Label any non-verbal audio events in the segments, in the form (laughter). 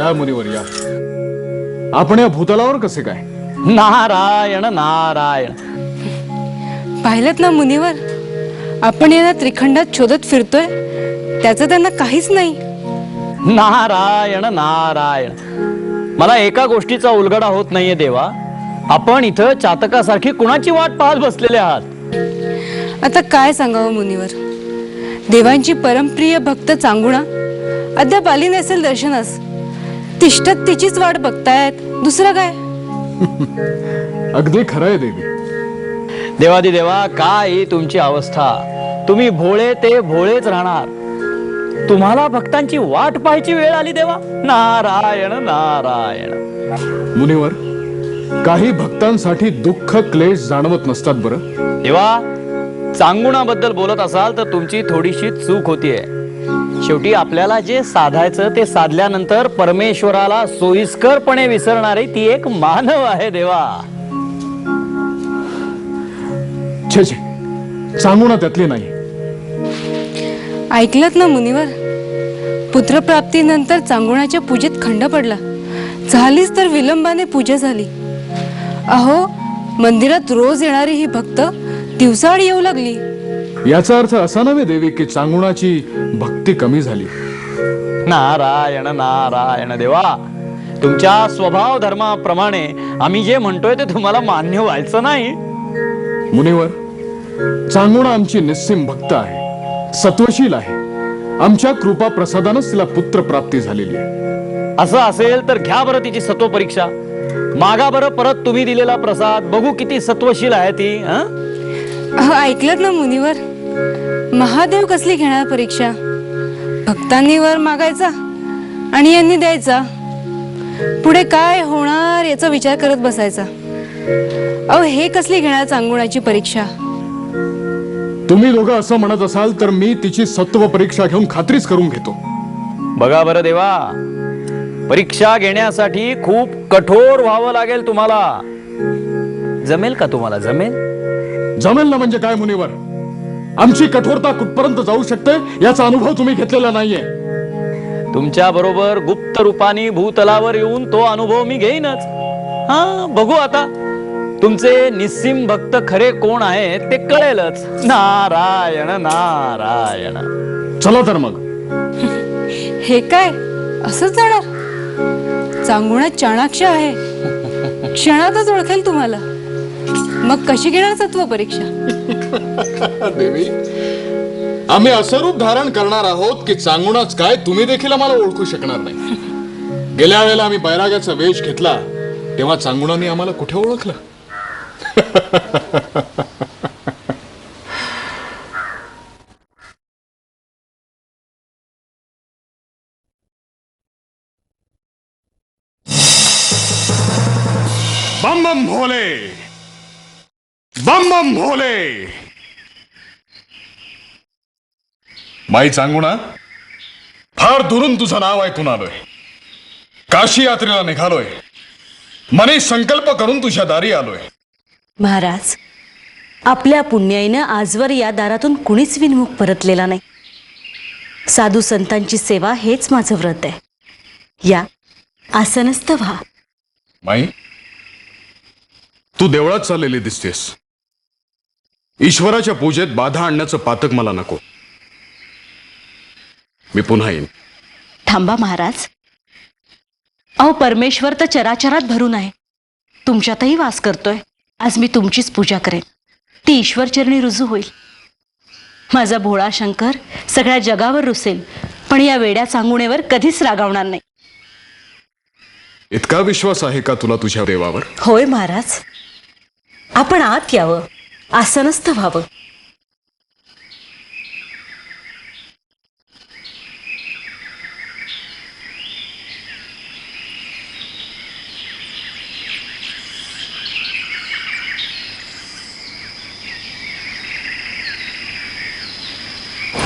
या मुनिवर या. आपण या भूतलावर कसे काय? नारायण नारायण. पाहिलं ना मुनीवर? आपण यांना त्रिखंडात शोधत फिरतोय त्याचं त्यांना काहीच नाही. नारायण नारायण. मला एका गोष्टीचा उलगडा होत नाहीये देवा. आपण इथं चातकासारखी कुणाची वाट पाहत बसलेले आहात? आता काय सांगावं मुनीवर? देवांची परमप्रिय भक्त चांगुणा अद्याप आली नसेल दर्शनास. तिष्ठत तिचीच वाट बघतायत. दुसरं काय? (laughs) अगदी खरंय देवी. देवादी देवा काय ही तुमची अवस्था? तुम्ही भोळे ते भोळेच राहणार. तुम्हाला भक्तांची वाट पाहायची वेळ आली देवा. नारायण नारायण. मुनिवर काही भक्तांसाठी दुःख क्लेश जाणवत नसतात बरं. देवा चांगुणाबद्दल बोलत असाल तर तुमची थोडीशी चूक होतीये. शेवटी आपल्याला जे साधायचं ते साधल्यानंतर परमेश्वराला सोयीस्करपणे विसरणारी ती एक मानव आहे देवा. छे छे. सांगू ना त्यातली नाही. ऐकलत ना मुनीवर? पुत्रप्राप्तीनंतर चांगुणाच्या पूजेत खंड पडला. झालीच तर विलंबाने पूजा झाली. अहो मंदिरात रोज येणारी ही भक्त दिवसाआड येऊ लागली. याचा अर्थ असा नव्हे देवी की चांगुणाची भक्ती कमी झाली. नारायण नारायण देवा तुमच्या स्वभाव धर्माप्रमाणे आम्ही जे म्हणतोय ते तुम्हाला मान्य व्हायचं नाही. मुनिवर चांगुणा आमची निस्सिम भक्त आहे सत्वशील आहे. आमच्या कृपा प्रसादानच तिला पुत्र प्राप्ती झालेली आहे. असं असेल तर घ्या बरं तिची सत्व परीक्षा. मागा बरं परत तुम्ही दिलेला प्रसाद बघू किती सत्वशील आहे ती हं? ऐकलत ना मुनीवर? महादेव कसली घेणार परीक्षा? भक्तांनी वर मागायचा आणि यांनी द्यायचा. पुढे काय होणार याचा विचार करत बसायचा. अहो हे कसली घेणार चांगुणाची परीक्षा? तुम्ही दोघं असं म्हणत असाल तर मी तिची सत्व परीक्षा घेऊन खात्रीच करून घेतो. बघा बरं देवा. परीक्षा घेण्यासाठी खूप कठोर व्हावं लागेल तुम्हाला. जमेल का तुम्हाला? जमेल? जमेल ना म्हणजे काय मुनिवर? आमची कठोरता कुठपर्यंत जाऊ शकते याचा अनुभव तुम्ही घेतलेला नाहीये. तुमच्या बरोबर गुप्त रूपाने भूतलावर येऊन तो अनुभव मी घेईनच. हा बघू आता. तुमचे निस्सिम भक्त खरे कोण आहेत ते कळेलच. नारायण नारायण. चला तर मग. हे काय? असंच जाणार? चांगुणा चाणाक्ष आहे. क्षणातच ओळखेल तुम्हाला. मग कशी घेणार सत्व परीक्षा? देवी. आम्ही असं रूप धारण करणार आहोत की चांगूनच काय तुम्ही देखील आम्हाला ओळखू शकणार नाही. गेल्या वेळेला आम्ही बैराग्याचा वेश घेतला तेव्हा चांगुणाने आम्हाला कुठे ओळखलं? बम बम भोले. बम बम भोले। माई चांगुणा फार दुरून तुझं नाव ऐकून आलोय. काशी यात्रेला निघालोय. मने संकल्प करून तुझ्या दारी आलोय. महाराज आपल्या पुण्याईनं आजवर या दारातून कुणीच विनमुख परतलेला नाही. साधू संतांची सेवा हेच माझं व्रत आहे. या आसनस्थ व्हा. माई तू देवळात चाललेली दिसतेस. ईश्वराच्या पूजेत बाधा आणण्याचं पातक मला नको. मी पुन्हा येईन. थांबा महाराज. अहो परमेश्वर तर चराचरात भरून आहे. तुमच्यातही वास करतोय. आज मी तुमचीच पूजा करेन. ती ईश्वरचरणी रुजू होईल. माझा भोळा शंकर सगळ्या जगावर रुसेल पण या वेड्या सांगुणेवर कधीच रागावणार नाही. इतका विश्वास आहे का तुला तुझ्या देवावर? होय महाराज. आपण आत यावं. आसनस्थ व्हावं.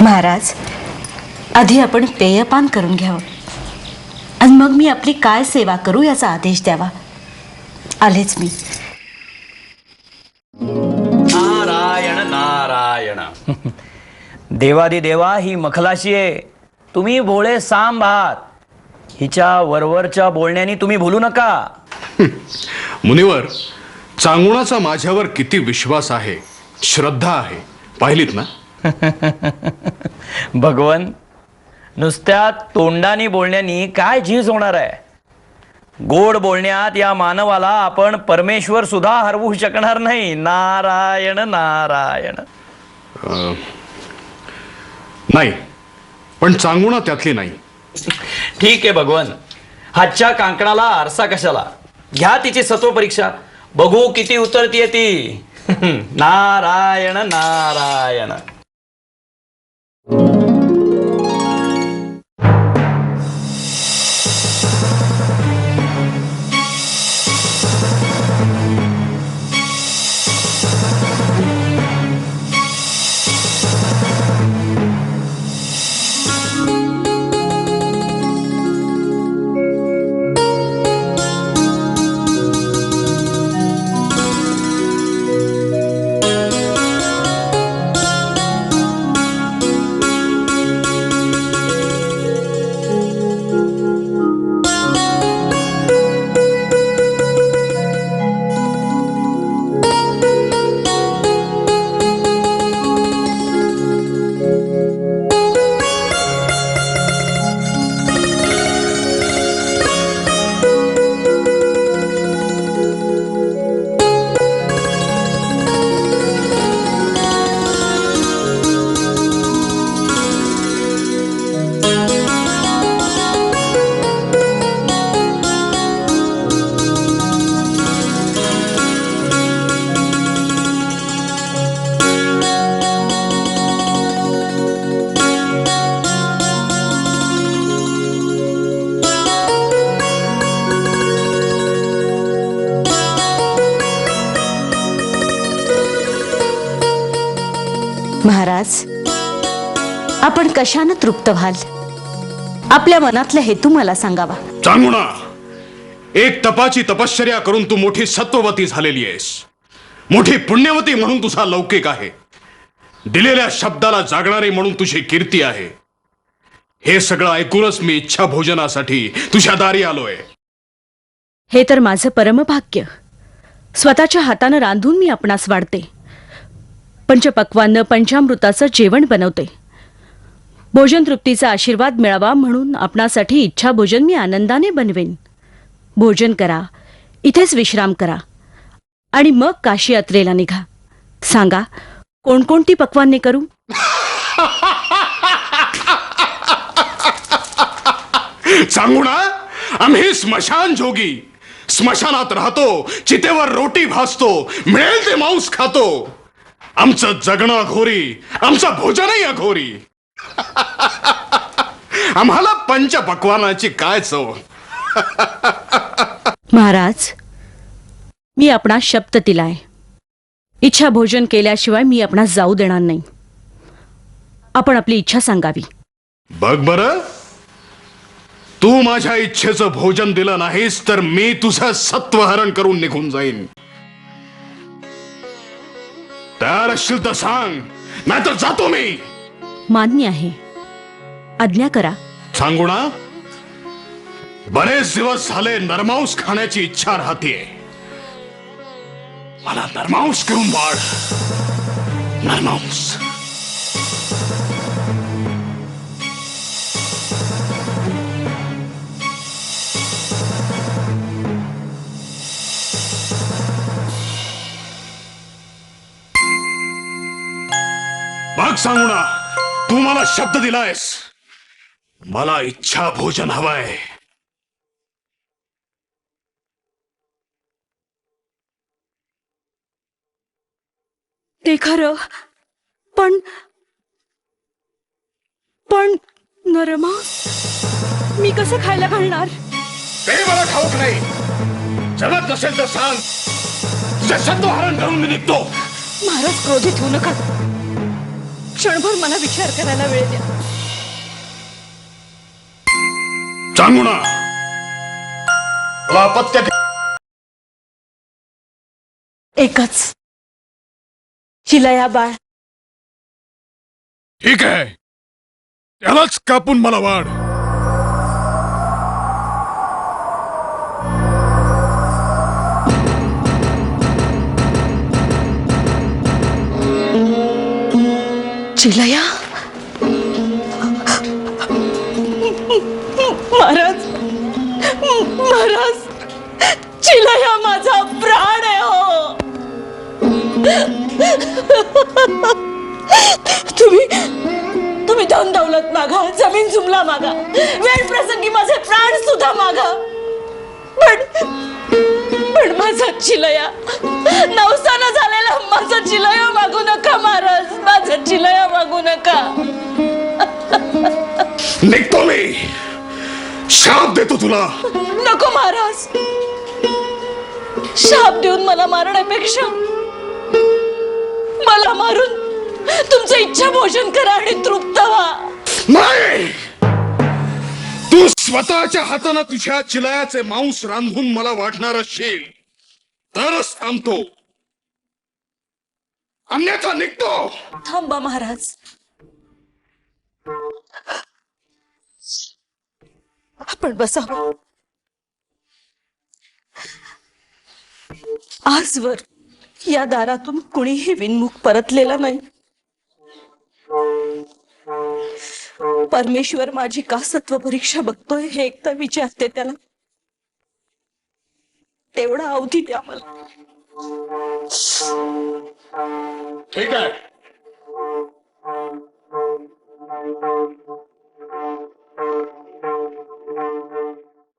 महाराज आधी आपण पेयपान करून घ्यावं. आणि मग मी आपली काय सेवा करू याचा आदेश द्यावा. आलेच मी. नारायण. (laughs) देवादी देवा ही मखलाशी आहे. तुम्ही भोळे सांब आहात. हिच्या वरवरच्या बोलण्यानी तुम्ही भूलू नका. (laughs) मुनिवर चांगुणाचा माझ्यावर किती विश्वास आहे श्रद्धा आहे पाहिलीत ना? (laughs) भगवन नुसत्या तोंडानी बोलण्यानी काय झीज होणार आहे? गोड बोलण्यात या मानवाला आपण परमेश्वर सुद्धा हरवू शकणार नाही. नारायण नारायण. नाही. पण चांगुणा त्यातली नाही. ठीक आहे भगवान. हातच्या कांकणाला आरसा कशाला? घ्या तिची सत्व परीक्षा. बघू किती उतरतीये ती. (laughs) नारायण नारायण. महाराज आपण कशानं तृप्त व्हाल? आपल्या मनातला हेतू मला सांगावा. चांगुणा एक तपाची तपश्चर्या करून तू मोठी सत्ववती झालेली आहेस. मोठी पुण्यवती म्हणून तुझा लौकिक आहे. दिलेल्या शब्दाला जागणारी म्हणून तुझी कीर्ती आहे. हे सगळं ऐकूनच मी इच्छा भोजनासाठी तुझ्या दारी आलोय. हे तर माझं परमभाग्य. स्वतःच्या हातानं रांधून मी आपणास वाढते. पंचपक्वानं पंचामृताचं जेवण बनवते. भोजन तृप्तीचा आशीर्वाद मिळावा म्हणून आपणासाठी इच्छा भोजन मी आनंदाने बनवेन. भोजन करा इथेच विश्राम करा आणि मग काशी यात्रेला निघा. सांगा कोणकोणती पक्वान्ने करू? सांगू ना आम्ही स्मशान जोगी. स्मशानात राहतो चितेवर रोटी भासतो मिळेल ते मांस खातो. आमचं जगणं अघोरी आमचं भोजनही अघोरी. आम्हाला पंचपक्वानाची काय चव? महाराज मी आपणास शब्द दिलाय इच्छा भोजन केल्याशिवाय मी आपणास जाऊ देणार नाही. आपण आपली इच्छा सांगावी. बघ बर. तू माझ्या इच्छेचं भोजन दिलं नाहीस तर मी तुझं सत्वहरण करून निघून जाईन. तयार असशील तर सांग नाहीतर जातो मी. मान्य आहे. आज्ञा करा. सांगू ना? बरेच दिवस झाले नरमांस खाण्याची इच्छा राहतीये मला नरमांस करून वाढ नरमांस. बघ सांगू ना तू मला शब्द दिलायस. मला इच्छा भोजन हवंय. ते खरं पण पण नरमा मी कसं खायला घालणार? ते मला ठाऊक नाही. जगत नसेल तर सांग. सत्वहरण करून मी निघतो. महाराज क्रोधित होऊ नका. क्षणभर मला विचार करायला वेळ द्या. सांगू ना. अपत्य एकच. हिलया बाळ. ठीक आहे. त्यालाच कापून मला वाढ. चिलया महाराज महाराज चिलया माझा प्राण आहे हो. तुम्ही तुम्ही धन दौलत मागा जमीन जुमला मागा वेळ प्रसंगी माझे प्राण सुद्धा मागा. पण पण माझा चिलया नवसानं झालेला माझा चिलया मागू नका महाराज माझा चिलया मागू नका. निघतो मी शाप देतो तुला. नको महाराज. शाप देऊन मला मारण्यापेक्षा मला मारून तुमचं इच्छा भोजन करा आणि तृप्त व्हा. नाही. तू स्वतःच्या हातानं तुझ्या चिलयाचे मांस रांधून मला वाटणार असशील तरच थांबतो. अन्यथा निघतो. थांबा महाराज. आपण बसा आजवर या दारातून कुणीही विनमुख परतलेला नाही. परमेश्वर माझी का सत्व परीक्षा बघतोय हे एकदा विचारते त्याला. तेवढा अवधी द्या मला. Take that.